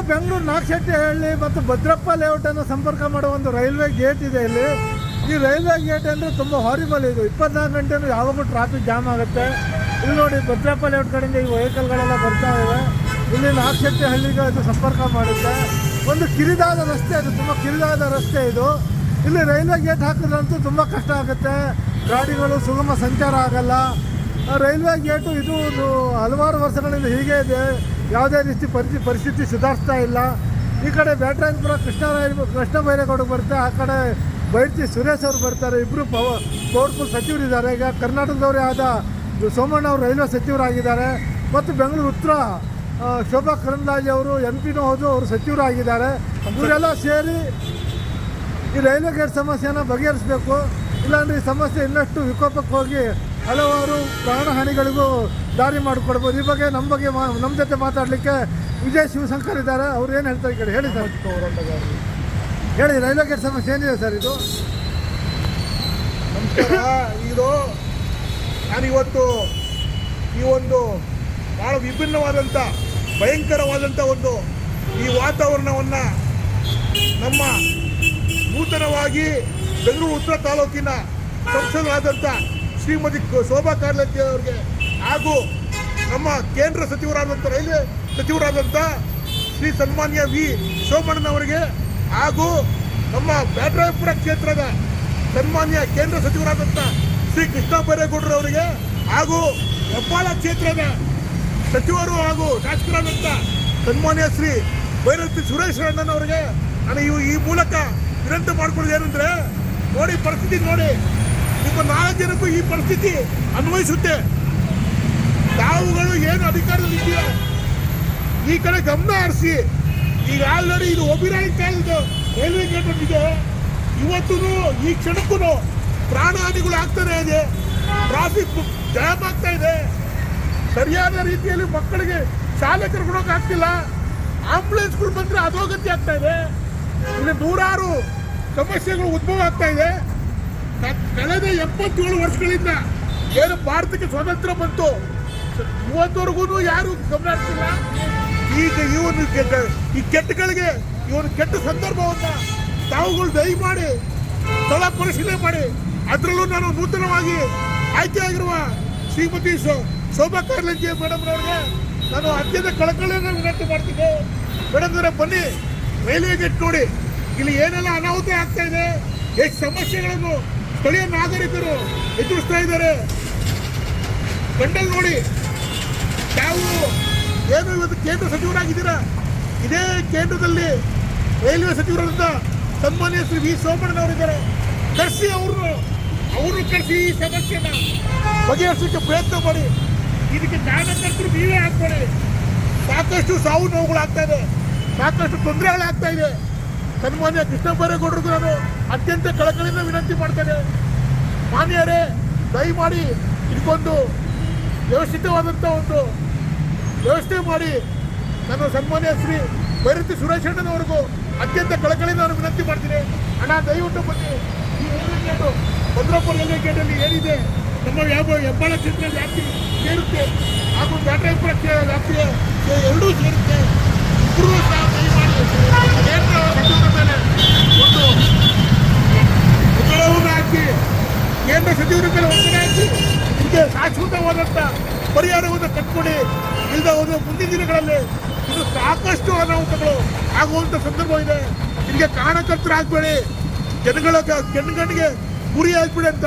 ನಾಗಶೆಟ್ಟಿ ಬೆಂಗಳೂರು ನಾಗಶೆಟ್ಟಿಹಳ್ಳಿ ಮತ್ತು ಭದ್ರಪ್ಪ ಲೇಔಟನ್ನು ಸಂಪರ್ಕ ಮಾಡುವ ಒಂದು ರೈಲ್ವೆ ಗೇಟ್ ಇದೆ ಇಲ್ಲಿ. ಈ ರೈಲ್ವೆ ಗೇಟ್ ಅಂದರೆ ತುಂಬ ಹಾರಿಬಲ್ ಇದು. ಇಪ್ಪತ್ನಾಲ್ಕು ಗಂಟೆನೂ ಯಾವಾಗೂ ಟ್ರಾಫಿಕ್ ಜಾಮ್ ಆಗುತ್ತೆ. ಇಲ್ಲಿ ನೋಡಿ ಭದ್ರಪ್ಪ ಲೇಔಟ್ ಕಡೆಯಿಂದ ಈ ವೆಹಿಕಲ್ಗಳೆಲ್ಲ ಬರ್ತಾ ಇವೆ. ಇಲ್ಲಿ ನಾಗಶೆಟ್ಟಿಹಳ್ಳಿಗೆ ಅದು ಸಂಪರ್ಕ ಮಾಡುತ್ತೆ. ಒಂದು ಕಿರಿದಾದ ರಸ್ತೆ ಅದು. ತುಂಬ ಕಿರಿದಾದ ರಸ್ತೆ ಇದು. ಇಲ್ಲಿ ರೈಲ್ವೆ ಗೇಟ್ ಹಾಕಿದ್ರಂತೂ ತುಂಬ ಕಷ್ಟ ಆಗುತ್ತೆ. ಗಾಡಿಗಳು ಸುಗಮ ಸಂಚಾರ ಆಗಲ್ಲ. ರೈಲ್ವೆ ಗೇಟು ಇದು ಒಂದು ಹಲವಾರು ವರ್ಷಗಳಿಂದ ಹೀಗೆ ಇದೆ. ಯಾವುದೇ ರೀತಿ ಪರಿಸ್ಥಿತಿ ಪರಿಸ್ಥಿತಿ ಸುಧಾರಿಸ್ತಾ ಇಲ್ಲ. ಈ ಕಡೆ ಬ್ಯಾಟ್ರಾಯನಪುರ ಕೃಷ್ಣರಾಯ ಕೃಷ್ಣ ಬೈರೇಗೌಡ ಬರುತ್ತೆ. ಆ ಕಡೆ ಬೈರ್ತಿ ಸುರೇಶ್ ಅವರು ಬರ್ತಾರೆ. ಇಬ್ಬರು ಪವ ಪವರ್ಫುಲ್ ಸಚಿವರಿದ್ದಾರೆ. ಈಗ ಕರ್ನಾಟಕದವರೇ ಆದ ಸೋಮಣ್ಣ ಅವರು ರೈಲ್ವೆ ಸಚಿವರಾಗಿದ್ದಾರೆ. ಮತ್ತು ಬೆಂಗಳೂರು ಉತ್ತರ ಶೋಭಾ ಕರಂದ್ಲಾಜೆ ಅವರು ಎಂ ಪಿನೂ ಹೌದು ಅವರು ಸಚಿವರಾಗಿದ್ದಾರೆ. ಇವರೆಲ್ಲ ಸೇರಿ ಈ ರೈಲ್ವೆ ಗೇಟ್ ಸಮಸ್ಯೆನ ಬಗೆಹರಿಸಬೇಕು? ಇಲ್ಲಾಂದರೆ ಈ ಸಮಸ್ಯೆ ಇನ್ನಷ್ಟು ವಿಕೋಪಕ್ಕೆ ಹೋಗಿ ಹಲವಾರು ಪ್ರಾಣಹಾನಿಗಳಿಗೂ ದಾರಿ ಮಾಡಿಕೊಡ್ಬೋದು. ಈ ಬಗ್ಗೆ ನಮ್ಮ ಬಗ್ಗೆ ಮಾ ನಮ್ಮ ಜೊತೆ ಮಾತಾಡಲಿಕ್ಕೆ ವಿಜಯ್ ಶಿವಶಂಕರ್ ಇದ್ದಾರೆ. ಅವ್ರು ಏನು ಹೇಳ್ತಾರೆ ಈ ಹೇಳಿ ಸರ್. ಹೇಳಿ ರೈಲ್ವೆ ಗೇಟ್ ಸಮಸ್ಯೆ ಏನಿದೆ ಸರ್ ಇದು? ನಮಸ್ಕಾರ. ಇದು ನಾನಿವತ್ತು ಈ ಒಂದು ಭಾಳ ವಿಭಿನ್ನವಾದಂಥ ಭಯಂಕರವಾದಂಥ ಒಂದು ಈ ವಾತಾವರಣವನ್ನು ನಮ್ಮ ನೂತನವಾಗಿ ಬೆಂಗಳೂರು ಉತ್ತರ ತಾಲೂಕಿನ ಸಂಸದರಾದಂಥ ಶ್ರೀಮತಿ ಶೋಭಾ ಕಾರ್ಲಂತಿ ಅವರಿಗೆ ಹಾಗೂ ನಮ್ಮ ಕೇಂದ್ರ ಸಚಿವರಾದಂಥ ರೈಲ್ವೆ ಸಚಿವರಾದಂಥ ಶ್ರೀ ಸನ್ಮಾನ್ಯ ವಿ. ಸೋಮಣ್ಣನವರಿಗೆ ಹಾಗೂ ನಮ್ಮ ಬ್ಯಾಟರಾಯಪುರ ಕ್ಷೇತ್ರದ ಸನ್ಮಾನ್ಯ ಕೇಂದ್ರ ಸಚಿವರಾದಂಥ ಶ್ರೀ ಕೃಷ್ಣ ಬೈರೇಗೌಡರವರಿಗೆ ಹಾಗೂ ಹೆಬ್ಬಾಳ ಕ್ಷೇತ್ರದ ಸಚಿವರು ಹಾಗೂ ಶಾಸಕರಾದಂಥ ಸನ್ಮಾನ್ಯ ಶ್ರೀ ಭೈರತಿ ಸುರೇಶ್ ಅಣ್ಣನವರಿಗೆ ನಾನು ಈ ಮೂಲಕ ವಿನಂತಿ ಮಾಡಿಕೊಳ್ಳೋದು ಏನಂದರೆ ನೋಡಿ, ಪರಿಸ್ಥಿತಿ ನೋಡಿ. ನಿಮ್ಮ ನಾಲ್ಕು ಜನಕ್ಕೂ ಈ ಪರಿಸ್ಥಿತಿ ಅನ್ವಯಿಸುತ್ತೆ. ತಾವುಗಳು ಏನು ಅಧಿಕಾರದಲ್ಲಿ ಇದೆಯೋ ಈ ಕಡೆ ಗಮನ ಹರಿಸಿ. ಈಗ ಆಲ್ರೆಡಿ ಇದು ಒಬಿರಾಯಿ ಕಾಯ್ದು ರೈಲ್ವೆ ಗೇಟ್ ಬಂದಿದೆ. ಇವತ್ತು ಈ ಕ್ಷಣಕ್ಕೂ ಪ್ರಾಣಹಾನಿಗಳು ಆಗ್ತಾನೆ ಇದೆ. ಟ್ರಾಫಿಕ್ ಜಾಮ್ ಆಗ್ತಾ ಇದೆ. ಸರಿಯಾದ ರೀತಿಯಲ್ಲಿ ಮಕ್ಕಳಿಗೆ ಶಾಲೆ ಕರ್ಕೊಳಕ್ ಆಗ್ತಿಲ್ಲ. ಆಂಬುಲೆನ್ಸ್ಗಳು ಬಂದರೆ ಅಧೋಗತಿ ಆಗ್ತಾ ಇದೆ. ಇಲ್ಲಿ ನೂರಾರು ಸಮಸ್ಯೆಗಳು ಉದ್ಭವ ಆಗ್ತಾ ಇದೆ. ಕಳೆದ ಎಪ್ಪತ್ತೇಳು ವರ್ಷಗಳಿಂದ ಏನು ಭಾರತಕ್ಕೆ ಸ್ವಾತಂತ್ರ್ಯ ಬಂತು? ಇವತ್ತವರೆಗೂ ಯಾರು ಗಮನ ಹರಿಸಿಲ್ಲ. ಈಗ ಇವನು ಕೆಟ್ಟ ಈ ಕೆಟ್ಟಗಳಿಗೆ ಇವನು ಕೆಟ್ಟ ಸಂದರ್ಭವನ್ನ ತಾವುಗಳು ದಯಮಾಡಿ ಸ್ಥಳ ಪರಿಶೀಲನೆ ಮಾಡಿ. ಅದರಲ್ಲೂ ನಾನು ನೂತನವಾಗಿ ಆಯ್ಕೆಯಾಗಿರುವ ಶ್ರೀಮತಿ ಶೋಭಾ ಕಾರ್ಲಂಜಿ ಮೇಡಮ್ ಅವರಿಗೆ ನಾನು ಅತ್ಯಂತ ಕಳಕಳಿಯನ್ನು ವಿನಂತಿ ಮಾಡ್ತೀನಿ. ಮೇಡಮ್ ಅವರ, ಬನ್ನಿ. ರೈಲ್ವೆ ಗೇಟ್ ನೋಡಿ. ಇಲ್ಲಿ ಏನೆಲ್ಲ ಅನಾಹುತ ಆಗ್ತಾ ಇದೆ, ಎಷ್ಟು ಸಮಸ್ಯೆಗಳನ್ನು ಸ್ಥಳೀಯ ನಾಗರಿಕರು ಎದುರಿಸ್ತಾ ಇದ್ದಾರೆ. ಗಂಡಲ್ ನೋಡಿ. ತಾವು ಏನು ಇವತ್ತು ಕೇಂದ್ರ ಸಚಿವರಾಗಿದ್ದೀರಾ? ಇದೇ ಕೇಂದ್ರದಲ್ಲಿ ರೈಲ್ವೆ ಸಚಿವರಾದಂಥ ಸನ್ಮಾನ್ಯ ಶ್ರೀ ವಿ. ಸೋಮಣ್ಣನವರಿದ್ದಾರೆ ಕರೆಸಿ ಅವ್ರನ್ನು ಅವರು ಕರೆಸಿ ಈ ಸಮಸ್ಯೆನ ಬಗೆಹರಿಸಲಿಕ್ಕೆ ಪ್ರಯತ್ನ ಮಾಡಿ. ಇದಕ್ಕೆ ಕಾರಣಕರ್ತರು ನೀವೇ ಹಾಕ್ಕೊಳ್ಳಿ ಸಾಕಷ್ಟು ಸಾವು ನೋವುಗಳಾಗ್ತಾ ಇದೆ. ಸಾಕಷ್ಟು ತೊಂದರೆಗಳಾಗ್ತಾ ಇದೆ. ಸನ್ಮಾನ್ಯ ಕೃಷ್ಣ ಬೈರೇಗೌಡರಿಗೂ ನಾನು ಅತ್ಯಂತ ಕಳಕಳಿಯಿಂದ ವಿನಂತಿ ಮಾಡ್ತೇನೆ. ಮಾನ್ಯರೇ, ದಯಮಾಡಿ ಇದಕ್ಕೊಂದು ವ್ಯವಸ್ಥಿತವಾದಂಥ ಒಂದು ವ್ಯವಸ್ಥೆ ಮಾಡಿ ನಾನು ಸನ್ಮಾನ್ಯ ಶ್ರೀ ಭೈರತಿ ಸುರೇಶ್ ಅಣ್ಣನವರೆಗೂ ಅತ್ಯಂತ ಕಳಕಳಿಯಿಂದ ನಾನು ವಿನಂತಿ ಮಾಡ್ತೀನಿ. ಅಣ್ಣ, ದಯವಿಟ್ಟು ಬನ್ನಿ. ಈ ರೈಲ್ವೆ ಗೇಟು ಭದ್ರಾಪುರ ರೈಲ್ವೆ ಗೇಟಲ್ಲಿ ಏನಿದೆ, ನಮ್ಮ ಯಾವ ಹೆಬ್ಬಾಳ ಕ್ಷೇತ್ರ ವ್ಯಾಪ್ತಿ ಸೇರುತ್ತೆ. ಹಾಗೂ ಬ್ಯಾಟ್ರೈಪುರ ವ್ಯಾಪ್ತಿಯ ಎರಡೂ ಸೇರುತ್ತೆ. ಇಬ್ಬರೂ ಕೇಂದ್ರ ಸಚಿವರ ಮೇಲೆ ಒಂದು ಒತ್ತಡವನ್ನು ಹಾಕಿ ಕೇಂದ್ರ ಸಚಿವರ ಮೇಲೆ ಒತ್ತಡ ಹಾಕಿ ಇದಕ್ಕೆ ಶಾಶ್ವತವಾದಂಥ ಪರಿಹಾರವನ್ನು ಕಟ್ಕೊಡಿ ಇಲ್ಲದ ಹೋದ ಮುಂದಿನ ದಿನಗಳಲ್ಲಿ ಇದು ಸಾಕಷ್ಟು ಅನಾಹುತಗಳು ಆಗುವಂಥ ಸಂದರ್ಭ ಇದೆ ಇದಕ್ಕೆ ಕಾರಣಕರ್ತರಾಗಬೇಡಿ ಜನಗಳ ಜನಗಣಿಗೆ ಗುರಿ ಆಗ್ಬಿಡಿ ಅಂತ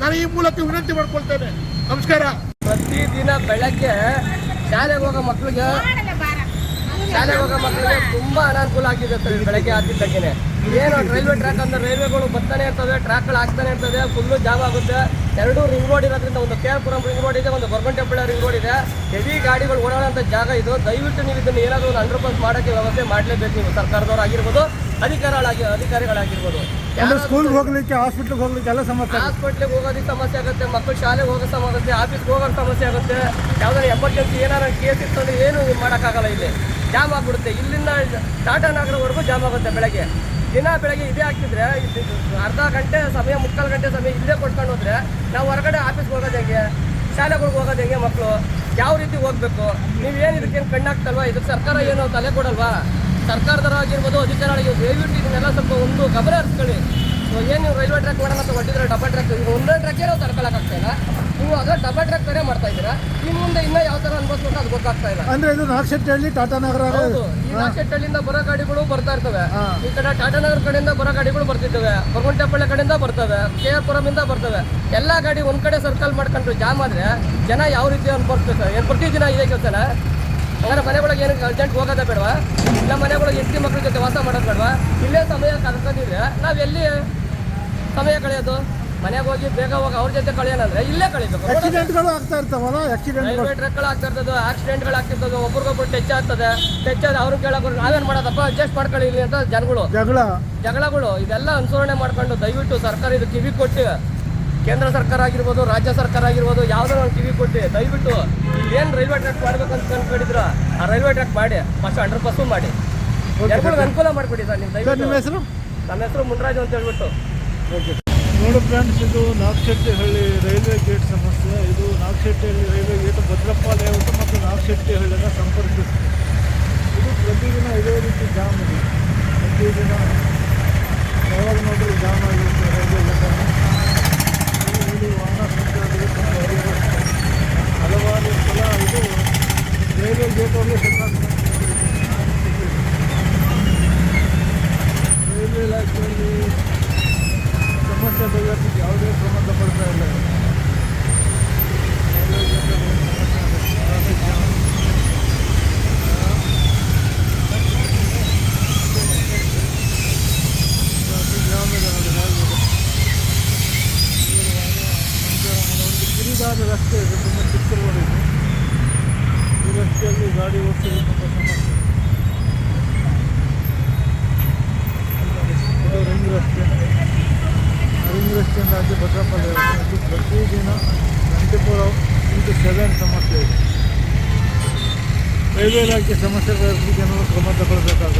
ನಾನು ಈ ಮೂಲಕ ವಿನಂತಿ ಮಾಡ್ಕೊಳ್ತೇನೆ ನಮಸ್ಕಾರ ಪ್ರತಿದಿನ ಬೆಳಗ್ಗೆ ಶಾಲೆಗೆ ಹೋಗೋ ಮಕ್ಕಳಿಗೆ ಶಾಲೆಗೆ ಹೋಗೋ ಮಕ್ಕಳಿಗೆ ತುಂಬಾ ಅನಾನುಕೂಲ ಆಗಿದೆ ಸರ್ ಬೆಳಗ್ಗೆ ಆಗಿದ್ದಕ್ಕೇನೆ ಏನು ರೈಲ್ವೆ ಟ್ರ್ಯಾಕ್ ಅಂದ್ರೆ ರೈಲ್ವೆಗಳು ಬರ್ತಾನೆ ಇರ್ತವೆ ಟ್ರ್ಯಾಕ್ಗಳು ಆಗ್ತಾನೆ ಇರ್ತದೆ ಫುಲ್ಲು ಜಾಮ್ ಆಗುತ್ತೆ. ಎರಡು ರಿಂಗ್ ರೋಡ್ ಇರೋದ್ರಿಂದ ಒಂದು ಕೆ ಆರ್ ಪುರಂ ರಿಂಗ್ ರೋಡ್ ಇದೆ ಒಂದು ಗೊರಗುಂಟೆಪಳ್ಳ ರಿಂಗ್ ರೋಡ್ ಇದೆ. ಹೆವಿ ಗಾಡಿಗಳು ಓಡಾಡುವಂಥ ಜಾಗ ಇದು. ದಯವಿಟ್ಟು ನೀವು ಇದನ್ನು ಏನಾದರೂ ಒಂದು ಅಂಡರ್ ಪಾಸ್ ಮಾಡೋಕ್ಕೆ ವ್ಯವಸ್ಥೆ ಮಾಡಲೇಬೇಕು ನೀವು ಸರ್ಕಾರದವ್ರು ಆಗಿರ್ಬೋದು ಅಧಿಕಾರಿಗಳಾಗಿ ಅಧಿಕಾರಿಗಳಾಗಿರ್ಬೋದು. ಅಂದ್ರೆ ಸ್ಕೂಲ್ಗೆ ಹೋಗ್ಲಿಕ್ಕೆ ಹಾಸ್ಪಿಟ್ಲಿಗೆ ಹೋಗ್ಲಿಕ್ಕೆ ಎಲ್ಲ ಸಮಸ್ಯೆ. ಹಾಸ್ಪಿಟ್ಲಿಗೆ ಹೋಗೋದಕ್ಕೆ ಸಮಸ್ಯೆ ಆಗುತ್ತೆ ಮಕ್ಕಳು ಶಾಲೆಗೆ ಹೋಗೋ ಸಮಸ್ಯೆ ಆಫೀಸ್ಗೆ ಹೋಗೋ ಸಮಸ್ಯೆ ಆಗುತ್ತೆ. ಯಾವ್ದಾರ ಎಮರ್ಜೆನ್ಸಿ ಏನಾರ ಕೇಸ್ ಇತ್ತು ಏನು ಮಾಡೋಕ್ಕಾಗಲ್ಲ ಇಲ್ಲಿ. ಜಾಮ್ ಆಗ್ಬಿಡುತ್ತೆ. ಇಲ್ಲಿಂದ ಟಾಟಾ ನಗರವರೆಗೂ ಜಾಮ್ ಆಗುತ್ತೆ ಬೆಳಗ್ಗೆ. ದಿನ ಬೆಳಗ್ಗೆ ಇದೇ ಆಗ್ತಿದ್ರೆ ಅರ್ಧ ಗಂಟೆ ಸಮಯ, ಮುಕ್ಕಾಲು ಗಂಟೆ ಸಮಯ ಇಲ್ಲೇ ಕೊಟ್ಕೊಂಡು ಹೋದ್ರೆ ನಾವು ಹೊರಗಡೆ ಆಫೀಸ್ಗೆ ಹೋಗೋದು ಹೆಂಗೆ? ಶಾಲೆಗಳಿಗೆ ಹೋಗೋದು ಹೆಂಗೆ ಮಕ್ಕಳು ಯಾವ ರೀತಿ ಹೋಗ್ಬೇಕು? ನೀವು ಏನು ಕಣ್ಣಾಗ್ತಲ್ವಾ? ಇದಕ್ಕೆ ಸರ್ಕಾರ ಏನು ತಲೆ ಕೊಡಲ್ವಾ? ಸರ್ಕಾರದವ್ರು ಆಗಿರ್ಬೋದು ಅಧಿಕಾರಿಗಳು ದಯವಿಟ್ಟು ಇದನ್ನೆಲ್ಲ ಸ್ವಲ್ಪ ಒಂದು ಗಮನ ಹರಿಸ್ಕೊಳ್ಳಿ. ಏನು ನೀವು ರೈಲ್ವೆ ಟ್ರ್ಯಾಕ್ ಮಾಡೋಣ ಅಂತ ಹೊಟ್ಟಿದ್ರೆ ಡಬಲ್ ಟ್ರ್ಯಾಕ್? ಒಂದೇ ಟ್ರ್ಯಾಕೇ ನಾವು ತಡ್ಕೊಳಕ್ಕಾಗ್ತಾ ಇಲ್ಲ. ನೀವು ಅದೇ ಡಬಲ್ ಟ್ರ್ಯಾಕ್ ಕಡೆ ಮಾಡ್ತಾ ಇದ್ದೀರಾ? ಇನ್ನು ಮುಂದೆ ಇನ್ನೂ ಯಾವ ಥರ ಅನ್ಭವಿಸ್ಬೇಕು ಅದು ಗೊತ್ತಾಗ್ತಾ ಇಲ್ಲ. ಅಂದ್ರೆ ಇದು ನಾಗಶೆಟ್ಟಿಹಳ್ಳಿ ಟಾಟಾ ನಗರ ಹೌದು. ಈ ನಾಗಶೆಟ್ಟಳ್ಳಿಂದ ಬರೋ ಗಾಡಿಗಳು ಬರ್ತಾ ಇರ್ತವೆ. ಈ ಕಡೆ ಟಾಟಾ ನಗರ ಕಡೆಯಿಂದ ಬರೋ ಗಾಡಿಗಳು ಬರ್ತಿದ್ದಾವೆ. ಬರಗುಂಟೆಪಳ್ಳಿ ಕಡೆಯಿಂದ ಬರ್ತವೆ. ಕೆ ಆರ್ ಪುರಮಿಂದ ಬರ್ತವೆ. ಎಲ್ಲ ಗಾಡಿ ಒಂದ್ ಕಡೆ ಸರ್ಕಲ್ ಮಾಡ್ಕೊಂಡ್ರು ಜಾಮ್ ಆದ್ರೆ ಜನ ಯಾವ ರೀತಿ ಅನ್ಕೊಳ್ಬೇಕು ಏನ್ ಪ್ರತಿದಿನ ಇದೆ ಕೆಲಸನ? ಹಂಗಾರೆ ಮನೆ ಒಳಗೆ ಏನಕ್ಕೆ ಅರ್ಜೆಂಟ್ ಹೋಗೋದೇ ಬೇಡವಾ? ಇಲ್ಲ ಮನೆ ಒಳಗೆ ಹೆಂಡತಿ ಮಕ್ಳ ಜೊತೆ ವಾಸ ಮಾಡೋದು ಬೇಡವಾ? ಇಲ್ಲೇ ಸಮಯ ಕರ್ಕೊಂಡಿದ್ರೆ ನಾವೆಲ್ಲಿ ಎಲ್ಲಿ ಸಮಯ ಕಳೆಯೋದು? ಮನೆಗೆ ಹೋಗಿ ಬೇಗ ಹೋಗಿ ಅವ್ರ ಜೊತೆ ಕಳಿಯೋಣಂದ್ರೆ ಇಲ್ಲೇ ಕಳಿಬೇಕು. ಆಕ್ಸಿಡೆಂಟ್ಗಳು ಆಗ್ತಾ ಇರ್ತಾವಲ್ಲ ರೈಲ್ವೆ ಟ್ರಕ್ಗಳು ಆಗ್ತಾ ಇರ್ತದೆ ಆಕ್ಸಿಡೆಂಟ್ಗಳು ಆಗ್ತಿರ್ತದೆ ಒಬ್ರಿಗೊಬ್ರು ಟಚ್ ಆಗ್ತದೆ ಟಚ್ ಆದ ಅವ್ರು ಕೇಳೋರು ನಾವೇನ್ ಮಾಡೋದಪ್ಪ ಅಡ್ಜಸ್ಟ್ ಮಾಡ್ಕೊಳ್ಳಿ ಇಲ್ಲಿ ಅಂತ ಜನಗಳು. ಜಗಳ. ಜಗಳಗಳು ಇದೆಲ್ಲ ಅನುಸರಣೆ ಮಾಡ್ಕೊಂಡು ದಯವಿಟ್ಟು ಸರ್ಕಾರ ಇದು ಕಿವಿ ಕೊಟ್ಟು ಕೇಂದ್ರ ಸರ್ಕಾರ ಆಗಿರ್ಬೋದು ರಾಜ್ಯ ಸರ್ಕಾರ ಆಗಿರ್ಬೋದು ಯಾವ್ದಾರ ಒಂದು ಕಿವಿ ಕೊಟ್ಟು ದಯವಿಟ್ಟು ಏನು ರೈಲ್ವೆ ಟ್ರ್ಯಾಕ್ ಮಾಡ್ಬೇಕು ಅಂತ ಅನ್ಕೊಂಡಿದ್ರ ಆ ರೈಲ್ವೆ ಟ್ರ್ಯಾಕ್ ಮಾಡಿ ಫಸ್ಟ್ ಅಂಡರ್ ಬಸ್ಸು ಮಾಡಿ. ಜನಗಳಿಗೆ ಅನುಕೂಲ ಮಾಡ್ಬಿಡಿ ಸರ್ ನಿಮ್ಮ ದಯವಿಟ್ಟು. ನಿಮ್ಮ ಹೆಸರು? ನನ್ನ ಹೆಸರು ಮುನ್ರಾಜು ಅಂತ ಹೇಳ್ಬಿಟ್ಟು. ಓಕೆ ನೋಡಿ ಫ್ರೆಂಡ್ಸ್ ಇದು ನಾಗಶೆಟ್ಟಿಹಳ್ಳಿ ರೈಲ್ವೆ ಗೇಟ್ ಸಮಸ್ಯೆ. ಇದು Nagashettihalli railway gate Bhadrappa layout ಮತ್ತು ನಾಗಶೆಟ್ಟಿಹಳ್ಳಿನ ಸಂಪರ್ಕಿಸುತ್ತೆ ಇದು ಪ್ರತಿದಿನ ಇದೇ ರೀತಿ ಜಾಮ್ ಇದೆ. ಪ್ರತಿದಿನ ಯಾವಾಗ ನೋಡಿದ್ರು ಜಾಮ್ ಆಗಿರುತ್ತೆ ರೈಲ್ವೆ ಗೇಟನ್ನು ವಾಹನ ಅರಿವಿರುತ್ತೆ. ಹಲವಾರು ಸಲ ಇದು ರೈಲ್ವೆ ಗೇಟಲ್ಲಿ ರೈಲ್ವೆ ಇಲಾಖೆಯಲ್ಲಿ ಸಮಸ್ಯೆ ಬಗೆಹರಿಸಲಿಕ್ಕೆ ಯಾವುದೇ ಕ್ರಮ ತಗೊಳ್ತಾ ಇಲ್ಲ ರೈಲ್ವೆ ಗೇಟಲ್ಲಿ ಸಮಸ್ಯೆ ಆಗುತ್ತೆ. Traffic jam. ಟ್ರಾಫಿಕ್ ಜಾಮ್ ಇದೆ ನೋಡಿ ರೈಲ್ವೆ ಸಂಚಾರ ಮಾಡೋ ಒಂದು ಕಿರಿದಾದ ರಸ್ತೆ ಇದೆ ತುಂಬ ಚಿಕ್ಕ ರೋಡ್ ಇದೆ ಈ ರಸ್ತೆಯಲ್ಲಿ ಗಾಡಿ ಓಡಿಸೋದು ತುಂಬ ಸಮಸ್ಯೆ ಇದು ರಿಂಗ್ ರಸ್ತೆ ರಿಂಗ್ ರಸ್ತೆಯಿಂದ ಆಚೆ ಭದ್ರಪ್ಪ ಲೇಔಟ್ ಇದು ಪ್ರತಿದಿನ twenty four hour into seven ಸಮಸ್ಯೆ ಇದೆ ರೈಲ್ವೆ ಇಲಾಖೆ ಸಮಸ್ಯೆ ಬಗೆಹರಿಸಲಿಕ್ಕೆ ಏನಾದರೂ ಕ್ರಮ ತಗೊಳ್ಬೇಕಾಗುತ್ತೆ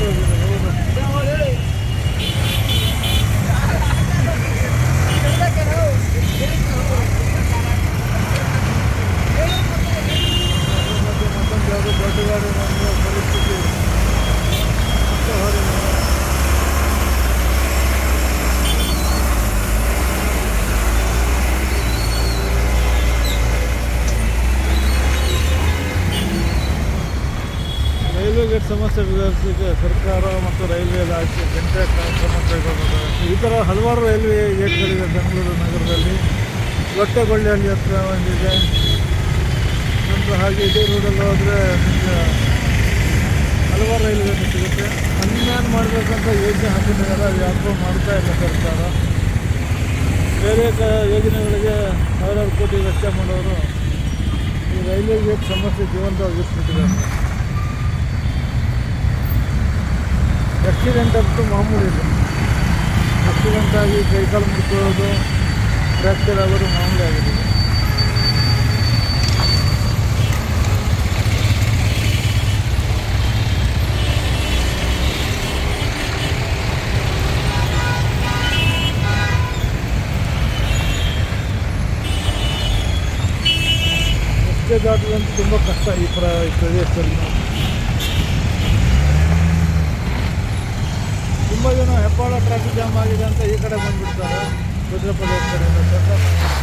Thank you. ಬಗೆಹರಿಸಲಿಕ್ಕೆ ಸರ್ಕಾರ ಮತ್ತು ರೈಲ್ವೆ ಇಲಾಖೆ ಜನತೆ ಕಾರ್ಯಕ್ರಮ ಕೈಗೊಳ್ಳಬೇಕಾಗುತ್ತೆ ಈ ಥರ ಹಲವಾರು ರೈಲ್ವೆ ಗೇಟ್ಗಳಿವೆ ಬೆಂಗಳೂರು ನಗರದಲ್ಲಿ. ಲೊಟ್ಟೆಗೊಳ್ಳಿಯಲ್ಲಿ ಹತ್ರ ಒಂದಿದೆ. ನಂತರ ಹಾಗೆ ಇದೇ ರೋಡಲ್ಲಿ ಹೋದರೆ ನಿಮಗೆ ಹಲವಾರು ರೈಲ್ವೆ ಗೇಟ್ ಸಿಗುತ್ತೆ. ಅನ್ಯಾನ್ ಮಾಡಬೇಕಂತ ಯೋಜನೆ ಹಾಕಿದ್ದಾರೆ ಅದು ಯಾಕೋ ಮಾಡ್ತಾ ಇಲ್ಲ ಸರ್ಕಾರ. ಬೇರೆ ಕ, ಯೋಜನೆಗಳಿಗೆ ಸಾವಿರಾರು ಕೋಟಿ ವೆಚ್ಚ ಮಾಡೋರು ಈ ರೈಲ್ವೆ ಗೇಟ್ ಸಮಸ್ಯೆ ಜೀವಂತವಾಗಿಸ್ಬಿಟ್ಟಿದ್ದಾರೆ ಆಕ್ಸಿಡೆಂಟ್ ಅಂತೂ ಮಾಮೂಲಿ ಇದೆ ಆಕ್ಸಿಡೆಂಟ್ ಆಗಿ ಕೈಕಾಲು ಮುಟ್ಕೊಳ್ಳೋದು ಫ್ರ್ಯಾಕ್ಚರ್ ಆಗೋದು ಮಾಮೂಲಿ ಆಗಿದೆ ರಸ್ತೆ ತುಂಬ ಕಷ್ಟ ಈ ಪ್ರ ಈ ಪ್ರದೇಶದಲ್ಲಿ. ತುಂಬ ಜನ ಹೆಬ್ಬಾಳ ಟ್ರಾಫಿಕ್ ಜಾಮ್ ಆಗಿದೆ ಅಂತ ಈ ಕಡೆ ಬಂದ್ಬಿಡ್ತಾರೆ. ಕಡೆಯಿಂದ. ಸ್ವಲ್ಪ